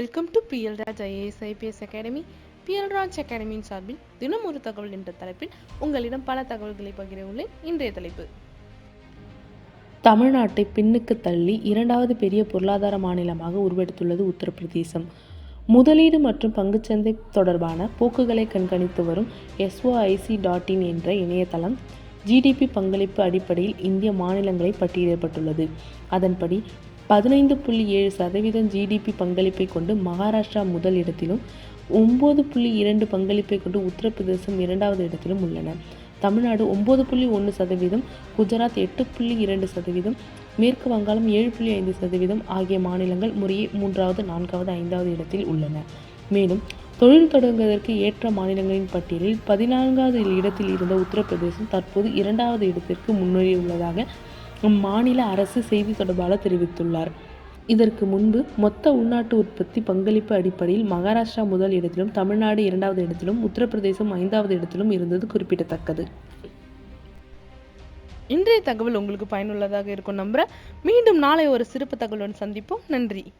Welcome to BL Raj IAS IPS academy BL Raj அகாடமியின் சார்பில் தினம் ஒரு தகவல் என்ற தலைப்பில் உங்களிடம் பல தகவல்களை பகிர உள்ளேன் இன்றைய தலைப்பு. தமிழ்நாட்டை பின்னுக்கு தள்ளி இரண்டாவது பெரிய பொருளாதார மாநிலமாக உருவெடுத்துள்ளது உத்தரப்பிரதேசம். முதலீடு மற்றும் பங்குச்சந்தை தொடர்பான போக்குகளை கண்காணித்து வரும் எஸ்ஓஐசி டாட் இன் என்ற இணையதளம் ஜிடிபி பங்களிப்பு அடிப்படையில் இந்திய மாநிலங்களை பட்டியலிடப்பட்டுள்ளது. அதன்படி பதினைந்து புள்ளி ஏழு சதவீதம் ஜிடிபி பங்களிப்பை கொண்டு மகாராஷ்டிரா முதல் இடத்திலும் ஒம்பது புள்ளி இரண்டு பங்களிப்பை கொண்டு உத்தரப்பிரதேசம் இரண்டாவது இடத்திலும் உள்ளன. தமிழ்நாடு ஒம்பது புள்ளி ஒன்று சதவீதம் குஜராத் எட்டு புள்ளி இரண்டு சதவீதம் மேற்கு வங்காளம் ஏழு புள்ளி ஐந்து சதவீதம் ஆகிய மாநிலங்கள் முறையே மூன்றாவது நான்காவது ஐந்தாவது இடத்தில் உள்ளன. மேலும் தொழில் தொடங்குவதற்கு ஏற்ற மாநிலங்களின் பட்டியலில் பதினான்காவது இடத்தில் இருந்த உத்தரப்பிரதேசம் தற்போது இரண்டாவது இடத்திற்கு முன்னேறியுள்ளதாக அம்மாநில அரசு செய்தி தொடர்பாளர் தெரிவித்துள்ளார். இதற்கு முன்பு மொத்த உள்நாட்டு உற்பத்தி பங்களிப்பு அடிப்படையில் மகாராஷ்டிரா முதல் இடத்திலும் தமிழ்நாடு இரண்டாவது இடத்திலும் உத்தரப்பிரதேசம் ஐந்தாவது இடத்திலும் இருந்தது குறிப்பிடத்தக்கது. இன்றைய தகவல் உங்களுக்கு பயனுள்ளதாக இருக்கும் நம்புறேன். மீண்டும் நாளை ஒரு சிறப்பு தகவலுடன் சந்திப்போம். நன்றி.